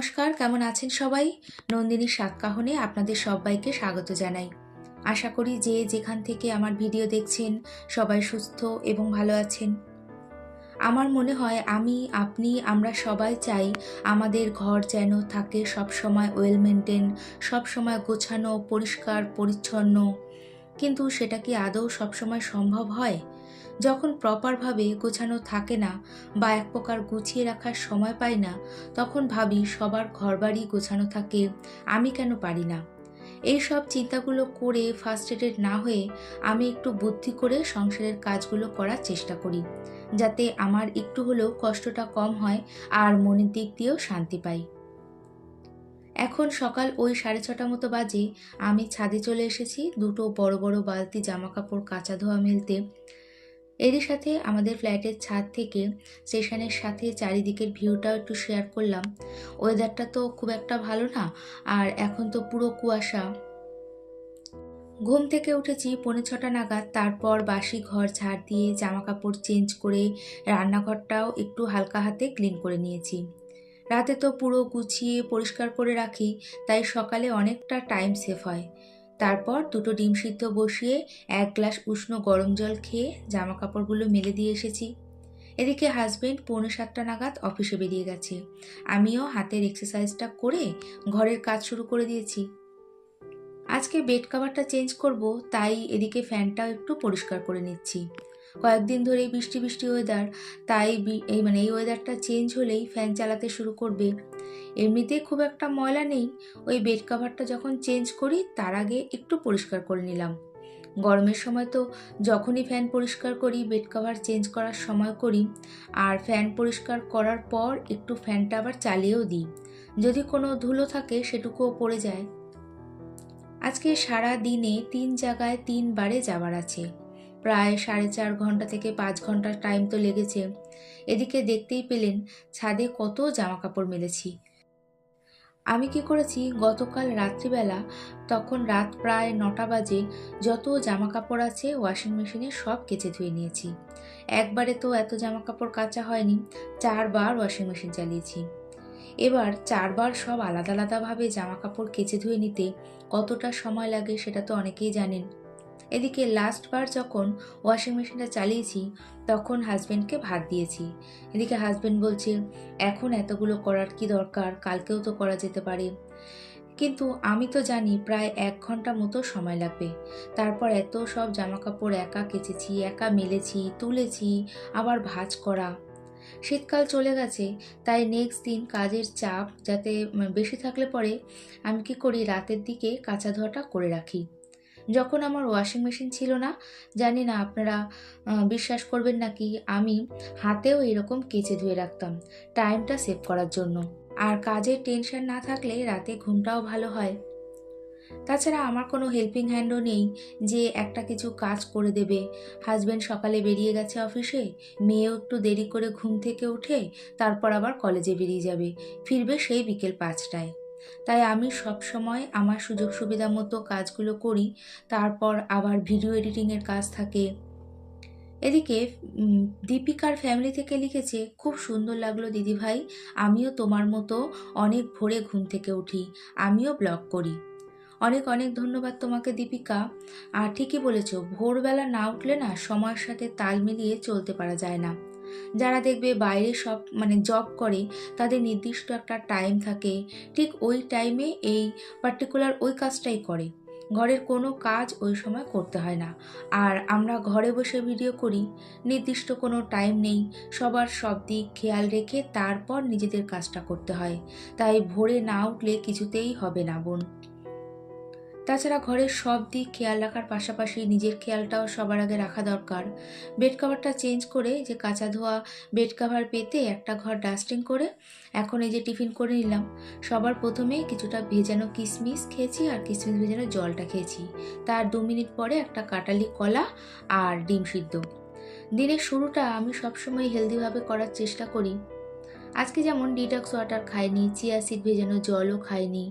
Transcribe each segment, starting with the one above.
নমস্কার, কেমন আছেন সবাই? নন্দিনীর সাতকাহনে আপনাদের সবাইকে স্বাগত জানাই। আশা করি যে যেখান থেকে আমার ভিডিও দেখছেন, সবাই সুস্থ এবং ভালো আছেন। আমার মনে হয় আমি, আপনি, আমরা সবাই চাই আমাদের ঘর যেন থাকে সবসময় ওয়েল মেনটেন সবসময় গোছানো, পরিষ্কার, পরিচ্ছন্ন। কিন্তু সেটা কি আদৌ সবসময় সম্ভব হয়? যখন প্রপারভাবে গোছানো থাকে না বা এক প্রকার গুছিয়ে রাখার সময় পাই না, তখন ভাবি সবার ঘরবাড়ি গোছানো থাকে, আমি কেন পারি না? এই সব চিন্তাগুলো করে ফার্স্ট্রেটেড না হয়ে আমি একটু বুদ্ধি করে সংসারের কাজগুলো করার চেষ্টা করি, যাতে আমার একটু হলেও কষ্টটা কম হয় আর মনের দিক দিয়েও শান্তি পাই। এখন সকাল ওই সাড়ে ছটা মতো বাজে, আমি ছাদে চলে এসেছি দুটো বড় বড় বালতি জামা কাপড় কাঁচা ধোয়া মেলতে। এরই সাথে আমাদের ফ্ল্যাটের ছাদ থেকে স্টেশনের সাথে চারিদিকের ভিউটাও একটু শেয়ার করলাম। ওয়েদারটা তো খুব একটা ভালো না, আর এখন তো পুরো কুয়াশা। ঘুম থেকে উঠেছি পৌনে ছটা নাগাদ, তারপর বাসি ঘর ঝাড় দিয়ে জামা কাপড় চেঞ্জ করে রান্নাঘরটাও একটু হালকা হাতে ক্লিন করে নিয়েছি। রাতে তো পুরো গুছিয়ে পরিষ্কার করে রাখি, তাই সকালে অনেকটা টাইম সেভ হয়। তারপর দুটো ডিম সিদ্ধ বসিয়ে এক গ্লাস উষ্ণ গরম জল খেয়ে জামা কাপড়গুলো মেলে দিয়ে এসেছি। এদিকে হাজবেন্ড পৌনে সাতটা নাগাদ অফিসে বেরিয়ে গেছে। আমিও হাতের এক্সারসাইজটা করে ঘরের কাজ শুরু করে দিয়েছি। আজকে বেড কাভারটা চেঞ্জ করব, তাই এদিকে ফ্যানটাও একটু পরিষ্কার করে নিচ্ছি। কয়েকদিন ধরেই বৃষ্টি বৃষ্টি ওয়েদার তাই এই মানে এই ওয়েদারটা চেঞ্জ হলেই ফ্যান চালাতে শুরু করবে। এমনিতে খুব একটা ময়লা নেই, ওই বেড কাভারটা যখন চেঞ্জ করি, তার আগে একটু পরিষ্কার করে নিলাম। গরমের সময় তো যখনই ফ্যান পরিষ্কার করি বেড কাভার চেঞ্জ করার সময় করি, আর ফ্যান পরিষ্কার করার পর একটু ফ্যানটা আবার চালিয়েও দিই। যদি কোনো ধুলো থাকে, সেটুকুও পড়ে যায়। আজকে সারা দিনে তিন জায়গায় তিনবারে যাওয়ার আছে। প্রায় সাড়ে চার ঘণ্টা থেকে পাঁচ ঘণ্টার টাইম তো লেগেছে। এদিকে দেখতেই পেলেন ছাদে কত জামা কাপড় মেলেছি। আমি কি করেছি, গতকাল রাত্রিবেলা তখন রাত প্রায় নটা বাজে যত জামা কাপড় আছে ওয়াশিং মেশিনে সব কেচে ধুয়ে নিয়েছি। একবারে তো এত জামা কাপড় কাচা হয়নি, চারবার ওয়াশিং মেশিন চালিয়েছি। এবার চারবার সব আলাদা আলাদাভাবে জামা কাপড় কেচে ধুয়ে নিতে কতটা সময় লাগে সেটা তো অনেকেই জানেন। এদিকে লাস্টবার যখন ওয়াশিং মেশিনটা চালিয়েছি, তখন হাজব্যান্ডকে ভাত দিয়েছি। এদিকে হাজব্যান্ড বলছে, এখন এতগুলো করার কি দরকার? কালকেও তো করা যেতে পারে। কিন্তু আমি তো জানি প্রায় এক ঘণ্টা মতো সময় লাগবে। তারপর এত সব জামা কাপড় একা কেচেছি, একা মেলেছি, তুলেছি, আবার ভাজ করা। শীতকাল চলে গেছে, তাই নেক্সট দিন কাজের চাপ যাতে বেশি থাকলে পরে আমি কি করি? রাতের দিকে কাঁচা ধোয়াটা করে রাখি। যখন আমার ওয়াশিং মেশিন ছিল না, জানি না আপনারা বিশ্বাস করবেন নাকি, আমি হাতেও এরকম কেচে ধুয়ে রাখতাম টাইমটা সেভ করার জন্য। আর কাজের টেনশন না থাকলে রাতে ঘুমটাও ভালো হয়। তাছাড়া আমার কোনো হেল্পিং হ্যান্ডও নেই যে একটা কিছু কাজ করে দেবে। হাজব্যান্ড সকালে বেরিয়ে গেছে অফিসে মেয়েও একটু দেরি করে ঘুম থেকে উঠে, তারপর আবার কলেজে বেরিয়ে যাবে। ফিরবে সেই বিকেল পাঁচটায়। তাই আমি সব সময় আমার সুযোগ সুবিধা মতো কাজগুলো করি, তারপর আবার ভিডিও এডিটিংয়ের কাজ থাকে। এদিকে দীপিকার ফ্যামিলি থেকে লিখেছে, খুব সুন্দর লাগল দিদিভাই, আমিও তোমার মতো অনেক ভোরে ঘুম থেকে উঠি, আমিও ব্লগ করি। অনেক অনেক ধন্যবাদ তোমাকে দীপিকা। আর ঠিকই বলেছ, ভোরবেলা না উঠলে না, সময়ের সাথে তাল মিলিয়ে চলতে পারা যায় না। যারা দেখবে বাইরে সব মানে জব করে, তাদের নির্দিষ্ট একটা টাইম থাকে। ঠিক ওই টাইমে এই পার্টিকুলার ওই কাজটাই করে। ঘরের কোনো কাজ ওই সময় করতে হয় না। আর আমরা ঘরে বসে ভিডিও করি, নির্দিষ্ট কোনো টাইম নেই। সবার সব দিক খেয়াল রেখে তারপর নিজেদের কাজটা করতে হয়। তাই ভোরে না উঠলে কিছুতেই হবে না বোন। তাছাড়া ঘরের সব দিক খেয়াল রাখার পাশাপাশি নিজের খেয়ালটাও সবার আগে রাখা দরকার। বেড কাভারটা চেঞ্জ করে যে কাঁচা ধোয়া বেড কাভার পেতে একটা ঘর ডাস্টিং করে এখন এই যে টিফিন করে নিলাম। সবার প্রথমে কিছুটা ভেজানো কিশমিশ খেয়েছি আর কিশমিশ ভেজানো জলটা খেয়েছি। তার দু মিনিট পরে একটা কাটালি কলা আর ডিম সিদ্ধ। দিনের শুরুটা আমি সবসময় হেলদিভাবে করার চেষ্টা করি। আজকে যেমন ডিটক্স ওয়াটার খাইনি, চিয়া সিড ভেজানো জলও খাইনি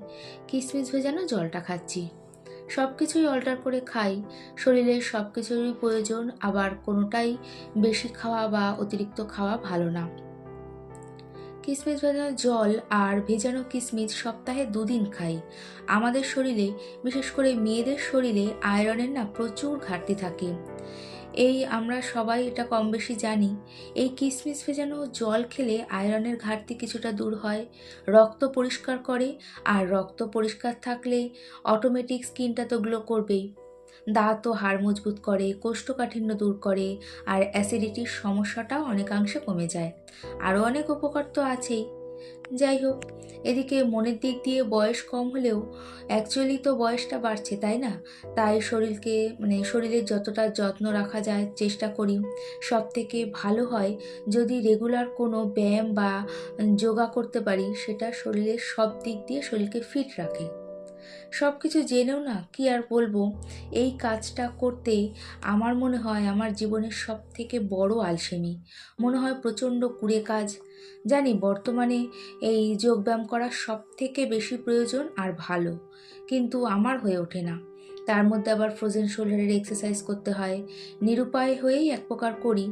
কিশমিশ ভেজানো জলটা খাচ্ছি। সব কিছুই অল্টার করে খাই। শরীরের সব কিছুরই প্রয়োজন, আবার কোনোটাই বেশি খাওয়া বা অতিরিক্ত খাওয়া ভালো না। কিসমিস ভেজানো জল আর ভেজানো কিসমিস সপ্তাহে দুদিন খাই। আমাদের শরীরে, বিশেষ করে মেয়েদের শরীরে, আয়রনের না প্রচুর ঘাটতি থাকে। এই আমরা সবাই এটা কম বেশি জানি। এই কিশমিশ ভেজানো জল খেলে আয়রনের ঘাটতি কিছুটা দূর হয়। রক্ত পরিষ্কার করে, আর রক্ত পরিষ্কার থাকলে অটোমেটিক স্কিনটা তো গ্লো করবেই। দাঁত ও হাড় মজবুত করে, কোষ্ঠকাঠিন্য দূর করে, আর অ্যাসিডিটির সমস্যাটাও অনেকাংশে কমে যায়। আরও অনেক উপকার তো আছেই। যাই হোক এদিকে মনের দিক দিয়ে বয়স কম হলেও অ্যাকচুয়ালি তো বয়সটা বাড়ছে, তাই না? তাই শরীরকে মানে শরীরের যতটা যত্ন রাখা যায়, চেষ্টা করি। সব থেকে ভালো হয় যদি রেগুলার কোনো ব্যায়াম বা যোগা করতে পারি, সেটা শরীরের সব দিক দিয়ে শরীরকে ফিট রাখে। সব কিছু জেনেও না কি আর বলব? এই কাজটা করতে আমার মনে হয় আমার জীবনের সব থেকে বড় আলসেমি। মনে হয় প্রচণ্ড কুড়ে কাজ। জানি বর্তমানে এই যোগব্যায়াম করা সব থেকে বেশি প্রয়োজন আর ভালো। কিন্তু আমার হয়ে ওঠে না। তার মধ্যে আবার ফ্রোজেন শোল্ডারের এক্সারসাইজ করতে হয়। নিরুপায় হয়েই এক প্রকার করি।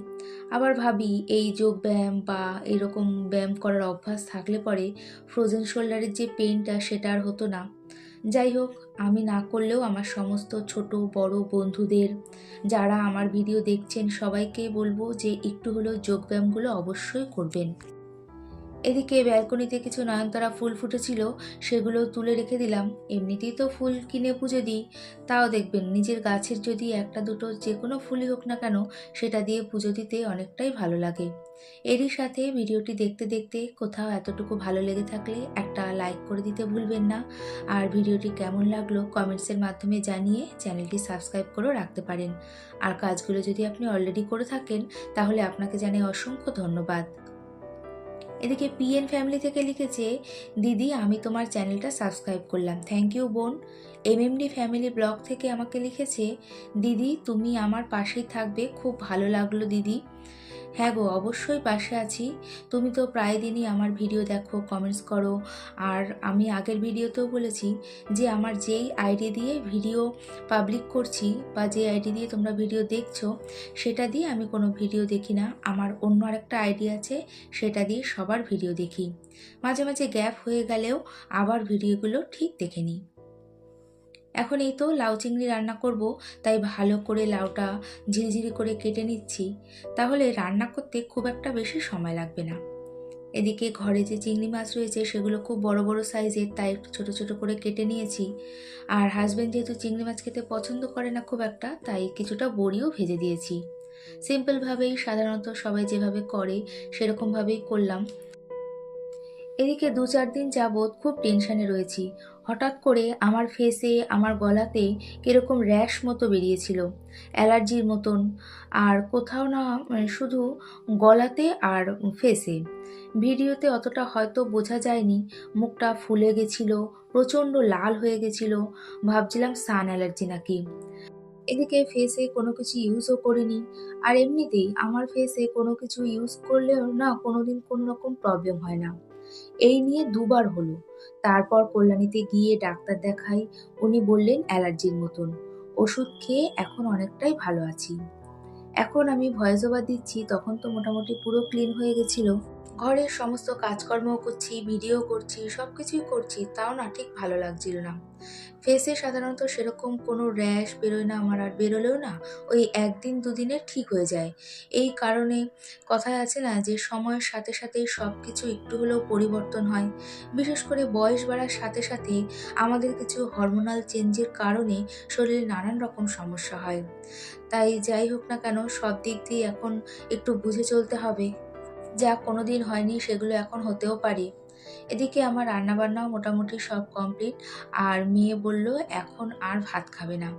আবার ভাবি এই যোগ ব্যায়াম বা এরকম ব্যায়াম করার অভ্যাস থাকলে পরে ফ্রোজেন শোল্ডারের যে পেইনটা সেটা আর হতো না। যাই হোক, আমি না করলেও আমার সমস্ত ছোট, বড় বন্ধুদের যারা আমার ভিডিও দেখছেন সবাইকে বলব যে একটু হলেও যোগব্যায়ামগুলো অবশ্যই করবেন। এদিকে ব্যালকনিতে কিছু নয়নতারা ফুল ফুটেছিল, সেগুলো তুলে রেখে দিলাম। এমনিতেই তো ফুল কিনে পুজো দিই, তাও দেখবেন নিজের গাছের যদি একটা দুটো যে কোনো ফুলই হোক না কেন, সেটা দিয়ে পুজো দিতে অনেকটাই ভালো লাগে। এরই সাথে ভিডিওটি দেখতে দেখতে কোথাও এতটুকু ভালো লেগে থাকলে একটা লাইক করে দিতে ভুলবেন না। আর ভিডিওটি কেমন লাগল কমেন্টসের মাধ্যমে জানিয়ে চ্যানেলটি সাবস্ক্রাইব করেও রাখতে পারেন। আর কাজগুলো যদি আপনি অলরেডি করে থাকেন, তাহলে আপনাকে জানাই অসংখ্য ধন্যবাদ। এদিকে পিএন ফ্যামিলি থেকে লিখেছে, দিদি, আমি তোমার চ্যানেলটা সাবস্ক্রাইব করলাম। থ্যাংক ইউ বোন। এমএমডি ফ্যামিলি ব্লগ থেকে আমাকে লিখেছে, দিদি, তুমি আমার পাশেই থাকবে। খুব ভালো লাগল, দিদি। হ্যাঁ গো, অবশ্যই পাশে আছি। তুমি তো প্রায় দিনই আমার ভিডিও দেখো কমেন্টস করো। আর আমি আগের ভিডিওতেও বলেছি যে আমার যেই আইডি দিয়ে ভিডিও পাবলিক করছি বা যে আইডি দিয়ে তোমরা ভিডিও দেখছ, সেটা দিয়ে আমি কোনো ভিডিও দেখি না। আমার অন্য আরেকটা আইডি আছে, সেটা দিয়ে সবার ভিডিও দেখি। মাঝে মাঝে গ্যাপ হয়ে গেলেও আবার ভিডিওগুলো ঠিক দেখে নিই। এখন এই তো লাউ চিংড়ি রান্না করব, তাই ভালো করে লাউটা ঝিরিঝিরি করে কেটে নিচ্ছি। তাহলে রান্না করতে খুব একটা বেশি সময় লাগবে না। এদিকে ঘরে যে চিংড়ি মাছ রয়েছে, সেগুলো খুব বড় বড় সাইজের, তাই একটু ছোটো ছোটো করে কেটে নিয়েছি। আর হাজব্যান্ড যেহেতু চিংড়ি মাছ খেতে পছন্দ করে না খুব একটা, তাই কিছুটা বড়িও ভেজে দিয়েছি। সিম্পলভাবেই সাধারণত সবাই যেভাবে করে, সেরকমভাবেই করলাম। এদিকে দু চার দিন যাবৎ খুব টেনশানে রয়েছি। হঠাৎ করে আমার ফেসে আমার গলাতে কীরকম র্যাশ মতো বেরিয়েছিল অ্যালার্জির মতন। আর কোথাও না মানে শুধু গলাতে আর ফেসে ভিডিওতে অতটা হয়তো বোঝা যায়নি, মুখটা ফুলে গেছিল, প্রচণ্ড লাল হয়ে গেছিল, ভাবছিলাম সান অ্যালার্জি নাকি। এদিকে ফেসে কোনো কিছু ইউজও করিনি, আর এমনিতেই আমার ফেসে কোনো কিছু ইউজ করলেও না, কোনোদিন কোনো রকম প্রবলেম হয় না। এই নিয়ে দুবার হলো। তারপর কল্যাণীতে গিয়ে ডাক্তার দেখাই, উনি বললেন অ্যালার্জির মতন। ওষুধ খেয়ে এখন অনেকটাই ভালো আছি। এখন আমি ভয়েস ওভার দিচ্ছি, তখন তো মোটামুটি পুরো ক্লিন হয়ে গেছিল। ঘরের সমস্ত কাজকর্ম করছি, ভিডিও করছি সব কিছুই করছি, তাও না ঠিক ভালো লাগছিল না। ফেসে সাধারণত সেরকম কোনো র্যাশ বেরোয় না, আমার আর বেরোলেও না, ওই একদিন দুদিনে ঠিক হয়ে যায়। এই কারণে কথায় আছে না যে, সময়ের সাথে সাথে সব কিছু একটু হলেও পরিবর্তন হয়। বিশেষ করে বয়স বাড়ার সাথে সাথে আমাদের কিছু হরমোনাল চেঞ্জের কারণে শরীরে নানান রকম সমস্যা হয়। তাই যাই হোক না কেন, সব দিক দিয়ে এখন একটু বুঝে চলতে হবে। যা কোনো দিন হয়নি সেগুলো এখন হতেও পারে। এদিকে আমার রান্নাবান্নাও মোটামুটি সব কমপ্লিট আর মেয়ে বলল, এখন আর ভাত খাবে না।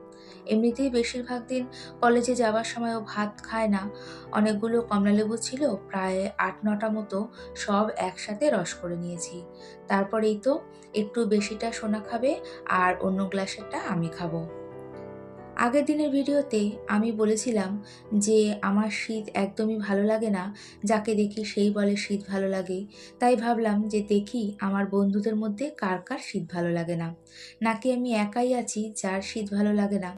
এমনিতেই বেশিরভাগ দিন কলেজে যাওয়ার সময় ও ভাত খায় না। অনেকগুলো কমলালেবু ছিল, প্রায় আট নটা মতো, সব একসাথে রস করে নিয়েছি। তারপরেই তো একটু বেশিটা সোনা খাবে, আর অন্য গ্লাসেরটা আমি খাব। আগের দিনের ভিডিওতে আমি বলেছিলাম যে আমার শীত একদমই ভালো লাগে না, যাকে দেখি সেই বলে শীত ভালো লাগে। তাই ভাবলাম যে দেখি আমার বন্ধুদের মধ্যে কার কার শীত ভালো লাগে না। নাকি আমি একাই আছি যার শীত ভালো লাগে না?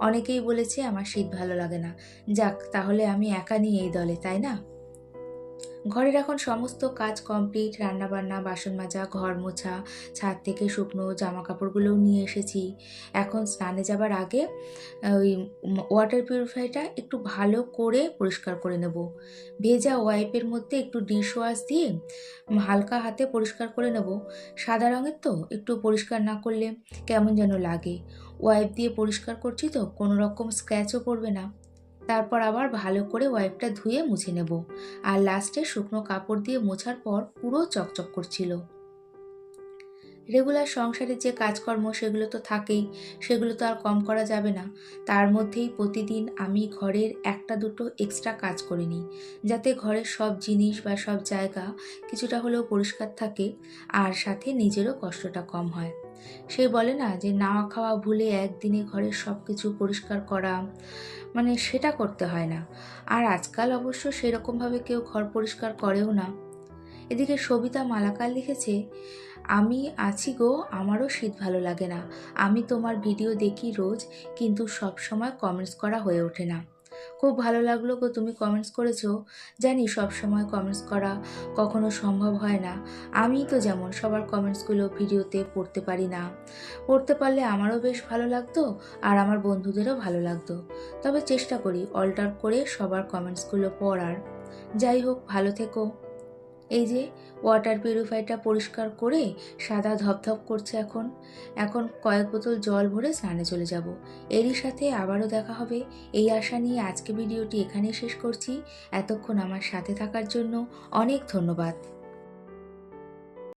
অনেকেই বলেছে আমার শীত ভালো লাগে না। যাক, তাহলে আমি একা নিয়ে এই দলে, তাই না? ঘরের এখন সমস্ত কাজ কমপ্লিট রান্নাবান্না, বাসন মাজা, ঘর মোছা, ছাদ থেকে শুকনো জামা কাপড়গুলোও নিয়ে এসেছি। এখন স্নানে যাবার আগে ওই ওয়াটার পিউরিফাইটা একটু ভালো করে পরিষ্কার করে নেব। ভেজা ওয়াইপের মধ্যে একটু ডিশ ওয়াশ দিয়ে হালকা হাতে পরিষ্কার করে নেব। সাদা রঙের তো, একটু পরিষ্কার না করলে কেমন যেন লাগে। ওয়াইপ দিয়ে পরিষ্কার করছি তো, কোনো রকম স্ক্র্যাচও পড়বে না। তারপর আবার ভালো করে ওয়াইপটা ধুয়ে মুছে নেব। আর লাস্টে শুকনো কাপড় দিয়ে মোছার পর পুরো চকচক করছিল। রেগুলার সংসারে যে কাজকর্ম, সেগুলো তো থাকেই, সেগুলো তো আর কম করা যাবে না। তার মধ্যেই প্রতিদিন আমি ঘরের একটা দুটো এক্সট্রা কাজ করে নিই, যাতে ঘরের সব জিনিস বা সব জায়গা কিছুটা হলেও পরিষ্কার থাকে আর সাথে নিজেরও কষ্টটা কম হয়। সে বলে না যে, না খাওয়া ভুলে একদিনে ঘরের সব কিছু পরিষ্কার করা মানে সেটা করতে হয় না। আর আজকাল অবশ্য সেরকমভাবে কেউ ঘর পরিষ্কার করেও না। এদিকে সবিতা মালাকার লিখেছে, আমি আছি গো, আমারও শীত ভালো লাগে না। আমি তোমার ভিডিও দেখি রোজ, কিন্তু সব সময় কমেন্টস করা হয়ে ওঠে না। খুব ভালো লাগল গো তুমি কমেন্টস করেছ। জানি সব সময় কমেন্টস করা কখনো সম্ভব হয় না। আমি তো যেমন সবার কমেন্টসগুলো ভিডিওতে পড়তে পারি না। পড়তে পারলে আমারও বেশ ভালো লাগতো আর আমার বন্ধুদেরও ভালো লাগতো। তবে চেষ্টা করি অল্টার করে সবার কমেন্টসগুলো পড়ার। যাই হোক, ভালো থেকো। এই যে ওয়াটার পিউরিফায়ারটা পরিষ্কার করে সাদা ধপধপ করছে এখন। এখন কয়েক বোতল জল ভরে স্নানে চলে যাব। এরই সাথে আবারও দেখা হবে। এই আশা নিয়ে আজকে ভিডিওটি এখানেই শেষ করছি। এতক্ষণ আমার সাথে থাকার জন্য অনেক ধন্যবাদ।